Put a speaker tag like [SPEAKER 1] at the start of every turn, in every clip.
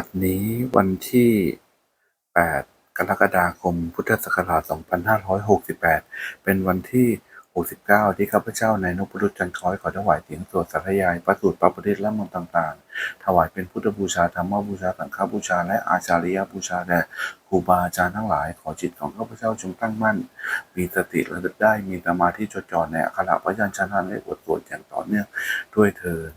[SPEAKER 1] บัดนี้วันที่ 8 กรกฎาคม พุทธศักราช 2568 เป็นวันที่ 69 ที่ข้าพเจ้านายนพรุตจันทร์คอยขอถวายเสียงสวดสาธยายพระสูตรพระประเทศและมนต์ต่างๆ ถวายเป็นพุทธบูชาธรรมบูชาสังฆบูชา และอาจาริยบูชาแด่ครูบาอาจารย์ทั้งหลาย ขอจิตของข้าพเจ้าจงตั้งมั่น มีสติระลึกได้มีสมาธิจดจ่อในอักขระพยัญชนะและบทสวดอย่างต่อเนื่องด้วยเถิด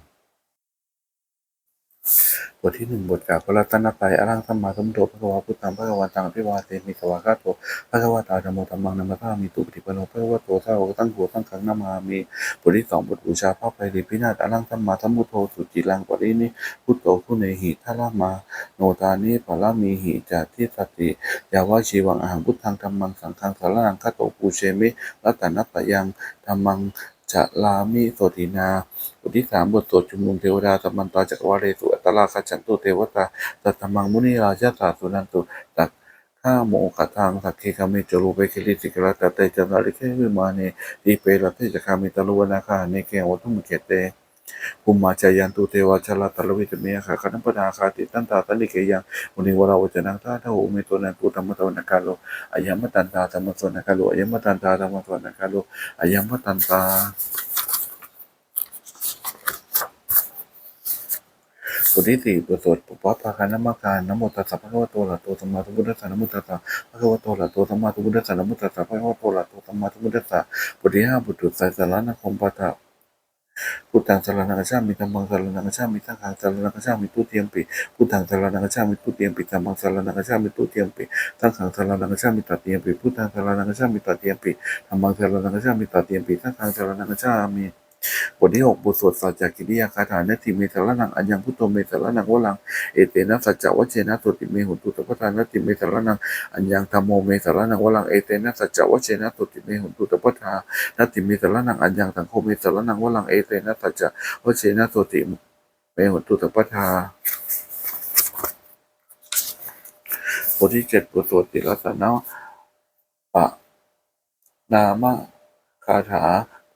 [SPEAKER 1] บทที่หนึ่งบทกล่าวพระรัตนตรัยอรังสัมมาสัมพุทโธพระวาพุทธังพระกวันตังอภิวาเทมิสวากาโตพระกวาตาธรรมธรรมังนัมมะมีตุปฏิปโนพระวะโตสาวกตั้งหัวตั้งขังนามามีบทที่สองบทบูชาพระไตรลิพินาศอรังสัมมาสัมพุทโธสุจิรังปรินิพุทโธคุณเนหิทารามา โนตานิปะละมีหิจาทิสติยาวาชีวังอาหังพุทธังธรรมังสังฆังสารังคาโตปูเชมิรัตนัตตยังธรรมัง จะลามิโสตินาบทที่สามบทสวดชุมนุมเทวดาสัมมันตาจักรวาเลสุอัตลาคจันตุเทวตาตัตมังมุนีราชาสาสุนันตุตักข้าโมขะทางสักเคคามิจรูปเปคิริสิกรัตตเตจันทริเควิมาเนทีเปรตเตจคามิตาลุวนาคาเนเกวตุมเกเต ภูมาจายันตุเทวาชลาตะลวิตเมียขะคณปนาคาติตันตาตลิเกยังมุนิวราวจนังตาทโหเมตุนันตุธรรมตวนาคาโลอายมตันตาธรรมสวนาคาโลอายมตันตาธรรมสวนาคาโลอายมตันตาบทที่สี่บทสวดปุพพะคานามการนโมตัสสะภะคะวะโตอะระโตสัมมาสัมพุทธัสสะนโมตัสสะภะคะวะโตอะระโตสัมมาสัมพุทธัสสะนโมตัสสะภะคะวะโตอะระโตสัมมาสัมพุทธัสสะบทที่ห้าบทตรวจสายสารณคมปะทะ พุทธังสารนังกัจฉามิธัมมังสารนังกัจฉามิสังฆังส บทที่หกบทสวดสัจจกิริยาคาถาเนติเมสารนังอัญญังพุทโธเมสารนังวลังเอเตนะสัจจวัชเชนะตุติเมหุตุตปะทานติเมสารนังอัญญังธรรมโมเมสารนังวลังเอเตนะสัจจวัชเชนะตุติเมหุตุตปะทานติเมสารนังอัญญังสังโฆเมสารนังวลังเอเตนะสัจจวัชเชนะตุติเมหุตุตปะทาบทที่เจ็ดบทสวดติรัตนะปะนามะคาถา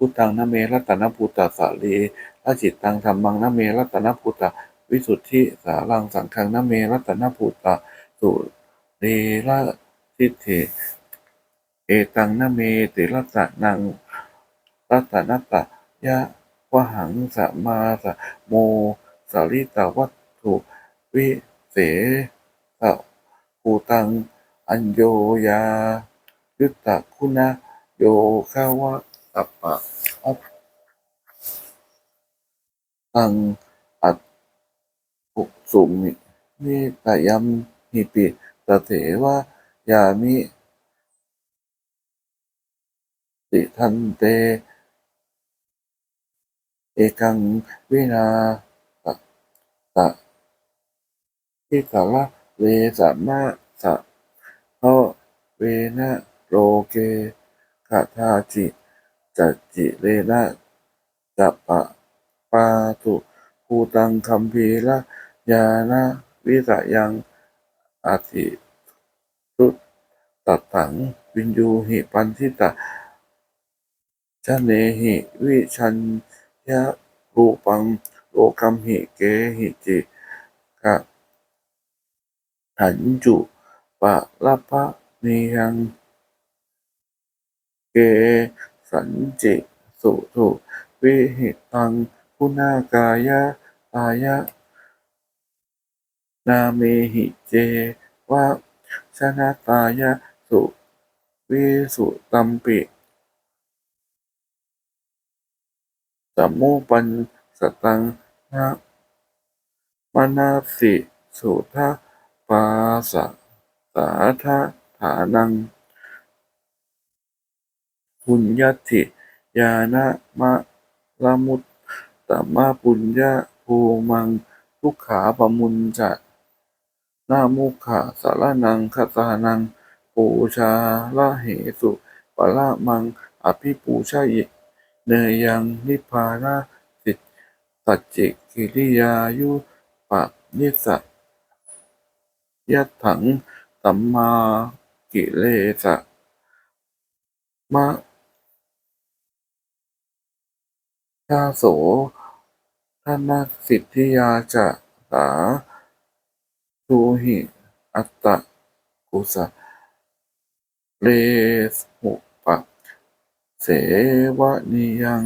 [SPEAKER 1] พุทธังนเมรัตนพุตตะสาลีละจิตตังธรรมังนเมรัตนพุตตะวิสุทธิสารังสังฆังนเมรัตนพุตตะสุเรละทิฐิเอตังนเมติรัตนังรัตนตะยะวะหังสมาสโมสาริตาวัตถุวิเสสภูตังอัญโยยายุตตะคุณะโยคาวะ ตัปปะอัตตังอัตปุสุมินิตยัมหิปิตเถวะยามิติทันเต เอกังวินาตตะทิสาระเวสะมะสะเพราะเวนะโรเกคาทาจิ จัจิเรนะจะปะปาตุภูตังคัมภีระยานะวิสยังอาทิตุตัดถังวินยูหิปันทิตะชะเนหิวิชัญญะรูปังโลกัมหิเกหิจิกะหันจุปะละปะนิยังเก สันจิสุสุวิหิตังคุณากายะตายะ นาเมหิเจวะชนะตายะสุวิสุตัมปิสัมมุปันสตังนะมนาสิสุทะปาสะสาทะฐานัง ปุญญติยานะมะละมุตตมะปุญญาภูมังทุกขาปมุญจะนามุขะสารนังคตานัง ปูชาละเหสุปะละมัง อภิปูชายิเนยังนิพพานาสิทตัจจิกิริยายุปะนิสสยัตถังสัมมากิเลสะมะ ชาโสธนสิทธิยาจะสาทุหิอัตตะกุสะเลสุปะเสวะนิยัง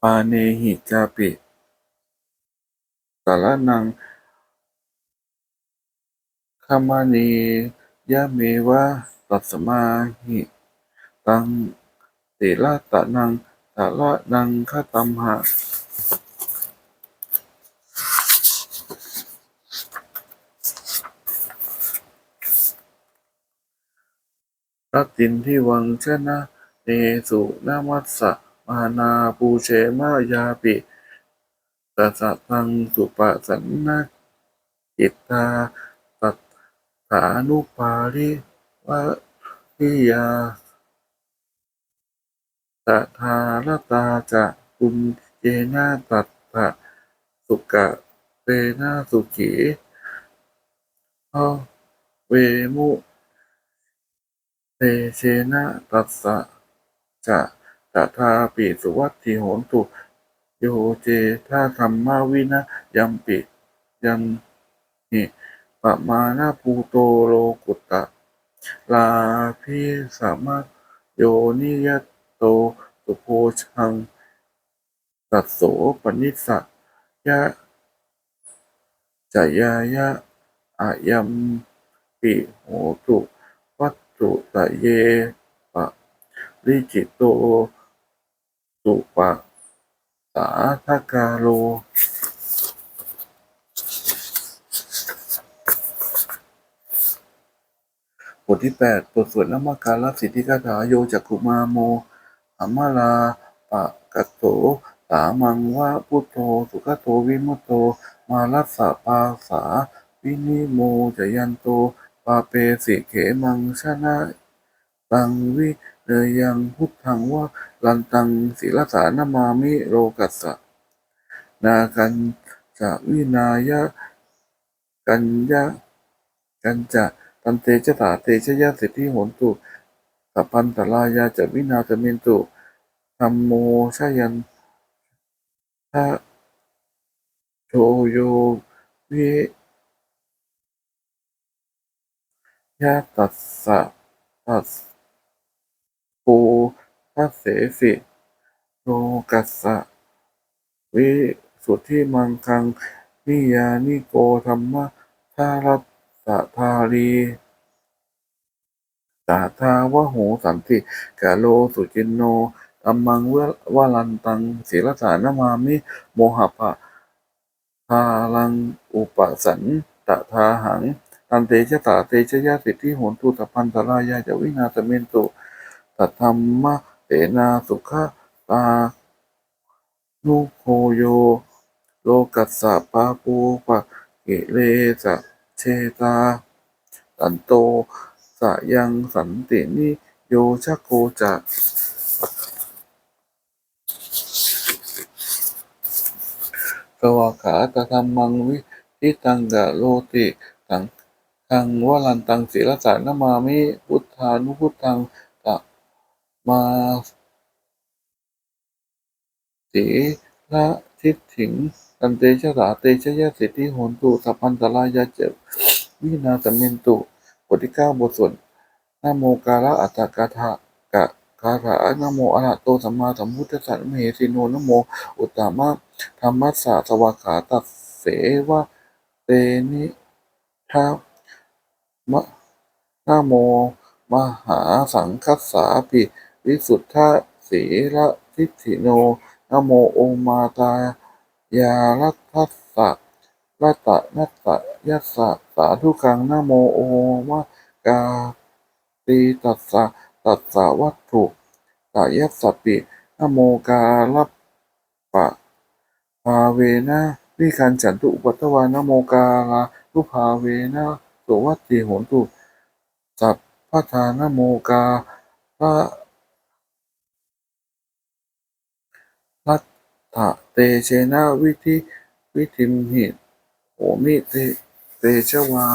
[SPEAKER 1] ปาเนหิจาปิสารนังขมานียะเมวะตัสมาหิตัง ติละตะนังตะละนังคตัมหะรัตตินที่วังชนะเนสุนามัสสะมานาปูเชมายาปิตัสสะตังสุปะสันนะจิตตาตัตถานุปาริวะนิยา ตถาลตาจะกุมเจนะตัตถะสุกะเตนะสุขีพเวมุเตเชนะตัสสะจะตถาปิสุวัตถิโหนตุโยเจท่าธรรมวินะยัมปิยัมหิปะมานาภูโตโลกุตตะลาพิสามะโยนิยต โต สุโพชังตัสโสปนิสสะยะจายายะอายัมปิโหตุวัตถุตะเยปะริจิตโตสุปะสาทกาโลบทที่แปดบทสวดนมัการรับสิทธิคาถาโยจักขุมาโม มาลาปะกัตโตสามังวะพุทโธสุขโตวิมุตโต มารัสสะปาสา วินิโมจยันโตปาเปสิเขมังชนะตังวิเนยังพุทธังวะลันตังศิลสานามามิโรกัสสะนากันจะวินายะกัญญะกันจะตันเตชะถาเตชะยะสิทธิโหนตุสัพพันตลายาจะวินาตเมนตุ ธรรมโมชยันทะโชโยวิยะตัสสะตัสปูทัสเสสิโลกัสสะวิสุทธิมังคังนิยานิโกธรรมะทารัตตะทารีสาทาวะโหสันติกาโลสุจินโน ตัมมังเววาลันตังศีลสานามามิ โมหะปะทาลังอุปสันตะทาหัง ตันเตชะตาเตชะยะสิทธิโหนตุตพันตรายาจะวินาศเมนตุตัธรรมะเตนาสุขะตานุโคโย โลกัสสะปาปูปะเกเลสะเชตาสันโตสะยังสันตินิโยชะโกจะ สวากขาตธรรมังวิทิตังกะโลติตังทังวลันตังศีลสานมามิพุทธานุพุทธังตะมาสีละทิฏฐิงตันเตชะสาเตชะยะสิทธิโหนตุสัพพันตรายาเจวินาสเมนตุบทที่เก้าบทสวดนโมกาละอัตตกาถา กะคาถานะโมอะระโตสัมมาสัมพุทธัสสะนะโมเหสิโนนะโม อุตตมะธรรมัสสะสวากขาตัสเสวะเตนิทามะนะโม มหาสังคัสสาปิวิสุทธะสีละทิฏฐิโนนะโมโอมาตายาลัทธัสสะละตะนัตตะยัสสะสาธุกังนะโมโอมะกาตีตัสสะ ตัสสะวัตถุตะยัสสปินโมกาลัปปะภาเวนะวิคันฉันตุปัตวานโมกาลาลุภาเวนะสวัตติโหนตุสัพพทานโมกาพระรัตถะเตเชนะวิธิวิธิมหิโหมิเตเตชวา